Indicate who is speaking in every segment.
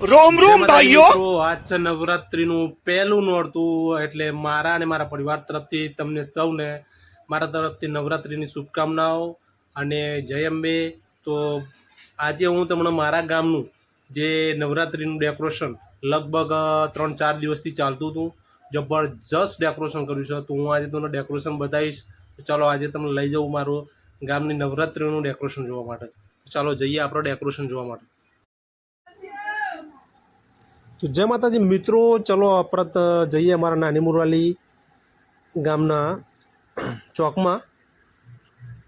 Speaker 1: રોમ રોમ
Speaker 2: ભાઈઓ! આજ છે નવરાત્રી નું પહેલું નોરતું એટલે મારા અને મારા પરિવાર તરફથી તમને સૌને મારા તરફથી નવરાત્રીની શુભકામનાઓ અને જય અંબે. તો આજે હું તમને મારા ગામનું જે નવરાત્રીનું ડેકોરેશન લગભગ ત્રણ ચાર દિવસથી ચાલતું હતું જબરજસ્ત ડેકોરેશન કર્યું છે. તો હું આજે તમને ડેકોરેશન બતાવીશ. ચાલો આજે તમને લઈ જાઉં મારું ગામની નવરાત્રીનું ડેકોરેશન જોવા માટે. ચાલો જઈએ આપણે ડેકોરેશન જોવા માટે. તો જય માતાજી, મિત્રો, ચલો અપરત જઈએ અમારા નાની મુરવાલી ગામના ચોકમાં.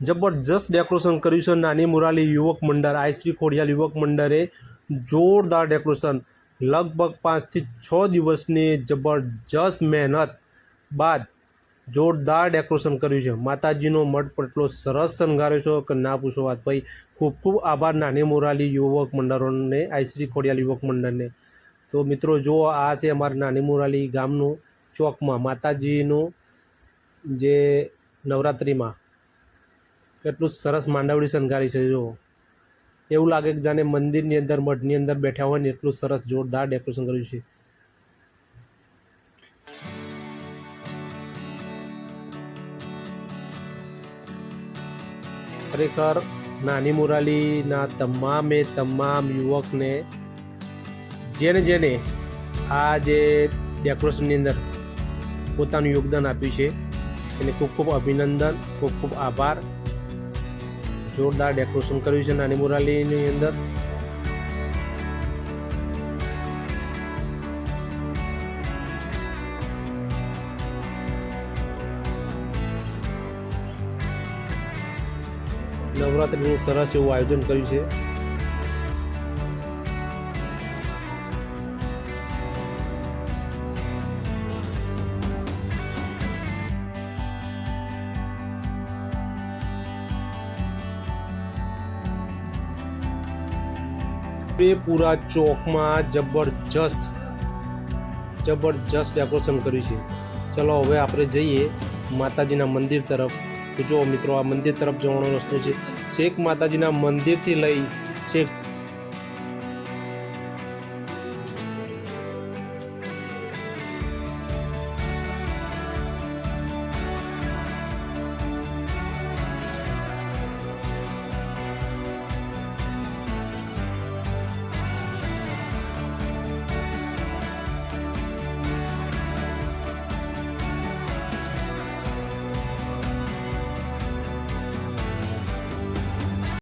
Speaker 2: જબરજસ્ત ડેકોરેશન કર્યું છે નાની મુરાલી યુવક મંડળ આઈશ્રી ખોડિયાલ યુવક મંડળે જોરદાર ડેકોરેશન. લગભગ પાંચથી છ દિવસની જબરજસ્ત મહેનત બાદ જોરદાર ડેકોરેશન કર્યું છે. માતાજીનો મઠ પટલો સરસ શણગાર્યો છે કે ના પૂછો વાત. ભાઈ, ખૂબ ખૂબ આભાર નાની મોરાલી યુવક મંડળોને આઈશ્રી ખોડિયાલ યુવક મંડળને. તો મિત્રો જો આ છે અમારા નાની મોરાલી ગામનું ચોકમાં માતાજીનું જે નવરાત્રિમાં. કેટલું સરસ માંડવડી શણગારી છે જો. એવું લાગે કે જાણે મંદિરની અંદર, મઠની અંદર બેઠા હોય ને એટલું સરસ જોરદાર ડેકોરેશન કર્યું છે. ખરેખર નાની મુરાલીના તમામે તમામ યુવકને જેને જેને આ જે ડેકોરેશનની અંદર પોતાનું યોગદાન આપ્યું છે, એને ખૂબ ખૂબ અભિનંદન, ખૂબ ખૂબ આભાર. જોરદાર ડેકોરેશન કર્યું છે નાની મુરાલીની અંદર. નવરાત્રિનું સરસ એવું આયોજન કર્યું છે. પૂરા ચોકમાં જબરજસ્ત જબરજસ્ત ડેકોરેશન કર્યું છે. ચલો હવે આપણે જઈએ માતાજીના મંદિર તરફ. તો જો મિત્રો, આ મંદિર તરફ જવાનો રસ્તો છે. શેખ માતાજીના મંદિરથી લઈ છેક